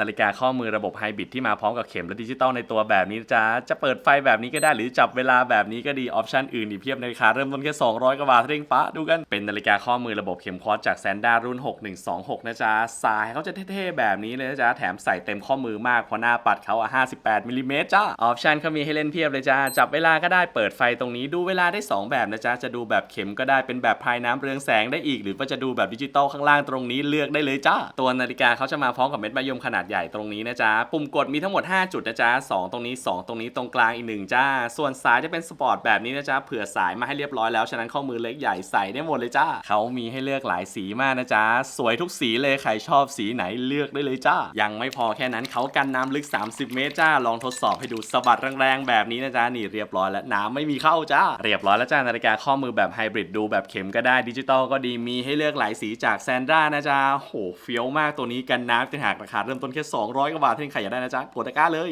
นาฬิกาข้อมือระบบไฮบริดที่มาพร้อมกับเข็มและดิจิตอลในตัวแบบนี้นะจ้าจะเปิดไฟแบบนี้ก็ได้หรือจับเวลาแบบนี้ก็ดีออปชันอื่นอีกเพียบในราคาเริ่มต้นแค่ 200 กว่าบาทเร่งปะดูกันเป็นนาฬิกาข้อมือระบบเข็มคอสจากแซนด้ารุ่น 6126 นะจ๊ะสายเขาจะเท่ๆแบบนี้เลยนะจ๊ะแถมใส่เต็มข้อมือมากเพราะหน้าปัดเขาอะ58มิลลิเมตรจ้าออปชันเขามีให้เล่นเพียบเลยจ้าจับเวลาก็ได้เปิดไฟตรงนี้ดูเวลาได้ 2 แบบนะจ๊ะจะดูแบบเข็มก็ได้เป็นแบบพายน้ำเรืองแสงได้อีก หรือว่าจะดูแบบดิจิตอลข้างล่างตรงนี้เลือกได้เลยจ้าตัวนาฬิกาเขาจะมาพร้อมกับเม็ดมะยมขนาดใหญ่ตรงนี้นะจ๊ะ ปุ่มกดมีทั้งหมด 5 จุดนะจ๊ะ 2 ตรงนี้ 2 ตรงนี้ตรงกลางอีกหนึ่งจ้า ส่วนสายจะเป็นสปอร์ตแบบนี้นะจ๊ะ เผื่อสายมาให้เรียบร้อยแล้ว ฉะนั้นข้อมือเล็กใหญ่ใส่ได้หมดเลยจ้า เขามีให้เลือกหลายสีมากนะจ๊ะ สวยทุกสีเลย ใครชอบสีไหนเลือกได้เลยจ้า ยังไม่พอแค่นั้นเขากันน้ำลึก 30 เมตรจ้า ลองทดสอบให้ดูสะบัดแรงๆแบบนี้นะจ๊ะ นี่เรียบร้อยแล้วน้ำไม่มีเข้าจ้า เรียบร้อยแล้วจ้า นาฬิกาข้อมือแบบไฮบริดดูแบบเข็มก็ได้ดิจิตอลก็ดี มีให้เลือกหลายสีจากแซนด้านะจ๊ะโหเฟี้ยวมากตัวนี้กันน้ำจะหากราคาเริ่มต้นแค่ 200กว่าบาทที่ใครอยากได้นะจ๊ะกดตะกร้าเลย